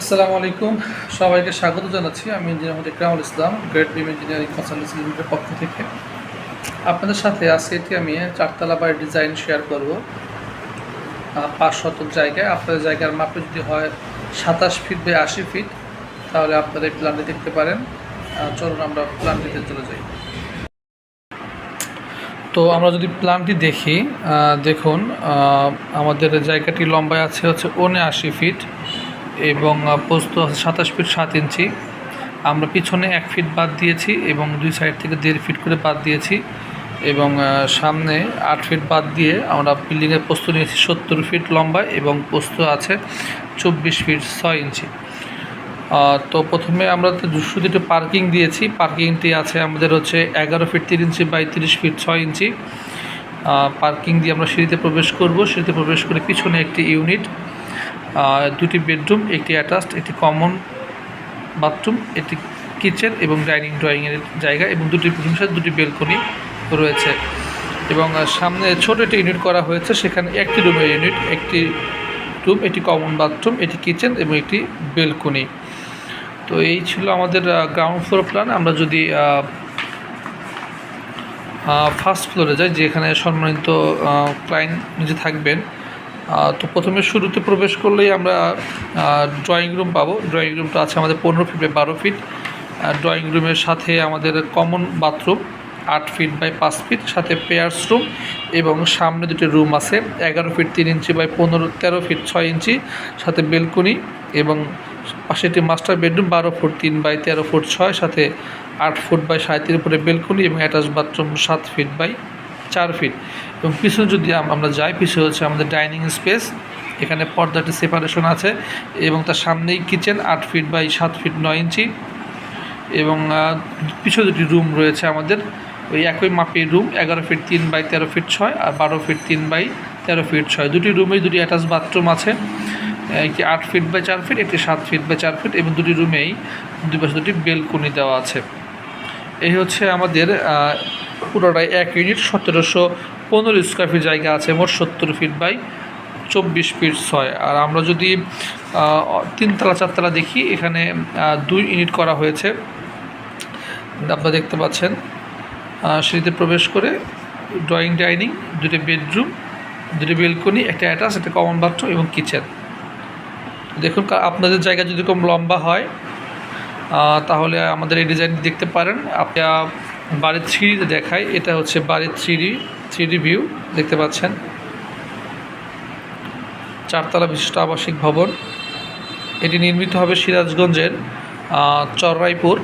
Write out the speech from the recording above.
আসসালামু আলাইকুম। সবাইকে স্বাগত জানাচ্ছি আমি engineer Mohammad Ikramul Islam, great beam engineering consultancy লিমিটেডের পক্ষ থেকে। আপনাদের সাথে আজকে এটি আমি চারতলা বাড়ির ডিজাইন শেয়ার করব। পাঁচ শতক জায়গায়। আপনাদের জায়গার মাপে যদি হয় সাতাশ ফিট বাই আশি ফিট, তাহলে আপনারা এই প্ল্যানটি দেখতে পারেন। চলুন আমরা প্ল্যানটিতে চলে যাই। তো আমরা যদি প্ল্যানটি দেখি দেখুন আমাদের জায়গাটি লম্বায় আছে হচ্ছে ওনে উনআশি ফিট। এবং পোস্ত সাতাশ ফিট সাত ইঞ্চি। আমরা পিছনে এক ফিট বাদ দিয়েছি এবং দুই সাইড থেকে দেড় ফিট করে বাদ দিয়েছি এবং সামনে আট ফিট বাদ দিয়ে আমরা বিল্ডিংয়ের পোস্ত নিয়েছি সত্তর ফিট লম্বা এবং পোস্ত আছে চব্বিশ ফিট ছয় ইঞ্চি। তো প্রথমে আমরা তো দু- শুধু একটু পার্কিং দিয়েছি। পার্কিংটি আছে আমাদের হচ্ছে এগারো ফিট তিন ইঞ্চি বাই তিরিশ ফিট ছয় ইঞ্চি। পার্কিং দিয়ে আমরা সিঁড়িতে প্রবেশ করব। সিঁড়িতে প্রবেশ করে পিছনে একটি ইউনিট। দুটি বেডরুম, একটি অ্যাটাচড, একটি কমন বাথরুম, একটি কিচেন এবং ডাইনিং, ড্রয়িংয়ের জায়গা এবং দুটি রুমের দুটি বেলকনি রয়েছে এবং সামনে ছোট একটি ইউনিট করা হয়েছে, সেখানে একটি রুমের ইউনিট, একটি রুম, একটি কমন বাথরুম, একটি কিচেন এবং একটি বেলকনি। তো এই ছিল আমাদের গ্রাউন্ড ফ্লোর প্ল্যান আমরা যদি ফার্স্ট ফ্লোরে যাই, যেখানে সম্মানিত ক্লায়েন্ট নিজে থাকবেন তো প্রথমে শুরুতে প্রবেশ করলেই আমরা ড্রয়িং রুম পাবো। ড্রয়িং রুমটা আছে আমাদের পনেরো ফিট বাই বারো ফিট ড্রয়িং রুমের সাথে আমাদের কমন বাথরুম আট ফিট বাই পাঁচ ফিট সাথে পেয়ার্স রুম এবং সামনে দুটি রুম আছে, এগারো ফিট তিন ইঞ্চি বাই পনেরো, তেরো ফিট ছয় ইঞ্চি সাথে বেলকনি এবং পাশে একটি মাস্টার বেডরুম বারো ফুট তিন বাই তেরো ফুট ছয়, সাথে আট ফুট বাই তিন ফুটের বেলকনি এবং অ্যাটাচ বাথরুম সাত ফিট বাই চার ফিট এবং পিছনে যদি আমরা যাই, পিছনে হচ্ছে আমাদের ডাইনিং স্পেস এখানে পর্দাটি সেপারেশন আছে এবং তার সামনেই কিচেন আট ফিট বাই সাত ফিট নয় ইঞ্চি। এবং পিছনে দুটি রুম রয়েছে আমাদের। ওই একই মাপের রুম এগারো ফিট তিন বাই তেরো ফিট ছয় আর বারো ফিট তিন বাই তেরো ফিট ছয়। দুটি রুমেই দুটি অ্যাটাচ বাথরুম আছে। একটি আট ফিট বাই চার ফিট একটি সাত ফিট বাই চার ফিট এবং দুটি রুমেই দুই পাশে দুটি বেলকনি দেওয়া আছে। এই হচ্ছে আমাদের পুরোটাই এক ইউনিট সতেরোশো পনেরো স্কোয়ার ফিট জায়গা আছে, মোট সত্তর ফিট বাই চব্বিশ ফিট ছয়। আর আমরা যদি তিনতলা, চারতলা দেখি, এখানে দুই ইউনিট করা হয়েছে। আপনারা দেখতে পাচ্ছেন সিঁড়িতে প্রবেশ করে ড্রয়িং ডাইনিং দুটি বেডরুম দুটি বেলকনি একটা অ্যাটাচ একটা কমন বাথরুম এবং কিচেন দেখুন আপনাদের জায়গা যদি কম লম্বা হয় তাহলে আমাদের এই ডিজাইন দেখতে পারেন। আপনার বাড়ির থ্রি দেখায় এটা হচ্ছে বাড়ির থ্রিডি থ্রিডি ভিউ, দেখতে পাচ্ছেন। চারতলা বিশিষ্ট আবাসিক ভবন। এটি নির্মিত হবে সিরাজগঞ্জের চররাইপুর।